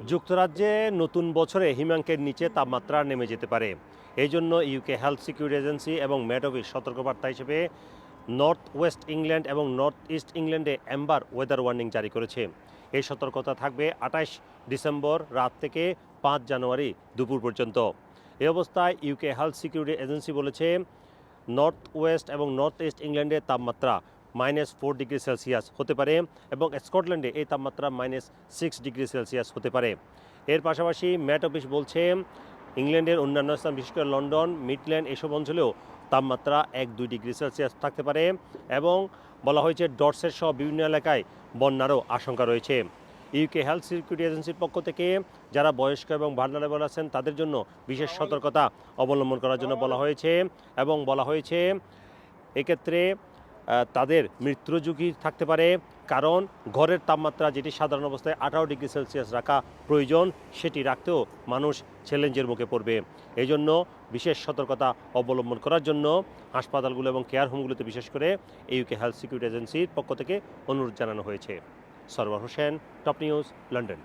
যুক্তরাজ্যে নতুন বছরে হিমাঙ্কের নিচে তাপমাত্রা নেমে যেতে পারে। এই জন্য ইউকে হেলথ সিকিউরিটি এজেন্সি এবং মেট সতর্কবার্তা হিসেবে নর্থ ওয়েস্ট ইংল্যান্ড এবং নর্থ ইস্ট ইংল্যান্ডে অ্যাম্বার ওয়েদার ওয়ার্নিং জারি করেছে। এই সতর্কতা থাকবে আঠাশ ডিসেম্বর রাত থেকে পাঁচ জানুয়ারি দুপুর পর্যন্ত। এই অবস্থায় ইউকে হেলথ সিকিউরিটি এজেন্সি বলেছে নর্থ ওয়েস্ট এবং নর্থ ইস্ট ইংল্যান্ডের তাপমাত্রা মাইনাস ফোর ডিগ্রি সেলসিয়াস হতে পারে এবং স্কটল্যান্ডে এই তাপমাত্রা মাইনাস সিক্স ডিগ্রি সেলসিয়াস হতে পারে। এর পাশাপাশি ম্যাট অফিস বলছে, ইংল্যান্ডের অন্যান্য স্থান, বিশেষ করে লন্ডন, মিডল্যান্ড, এসব অঞ্চলেও তাপমাত্রা এক দুই ডিগ্রি সেলসিয়াস থাকতে পারে এবং বলা হয়েছে ডটসের সহ বিভিন্ন এলাকায় বন্যারও আশঙ্কা রয়েছে। ইউকে হেলথ সিকিউরিটি এজেন্সির পক্ষ থেকে যারা বয়স্ক এবং ভার্নারেবল আছেন, তাদের জন্য বিশেষ সতর্কতা অবলম্বন করার জন্য বলা হয়েছে এবং বলা হয়েছে, এক্ষেত্রে তাদের মৃত্যুর ঝুঁকি থাকতে পারে। কারণ ঘরের তাপমাত্রা যেটি সাধারণ অবস্থায় আঠারো ডিগ্রি সেলসিয়াস রাখা প্রয়োজন, সেটি রাখতেও মানুষ চ্যালেঞ্জের মুখে পড়বে। এই জন্য বিশেষ সতর্কতা অবলম্বন করার জন্য হাসপাতালগুলো এবং কেয়ার হোমগুলোতে বিশেষ করে ইউকে হেলথ সিকিউরিটি এজেন্সির পক্ষ থেকে অনুরোধ জানানো হয়েছে। Sarwar Hossain top news London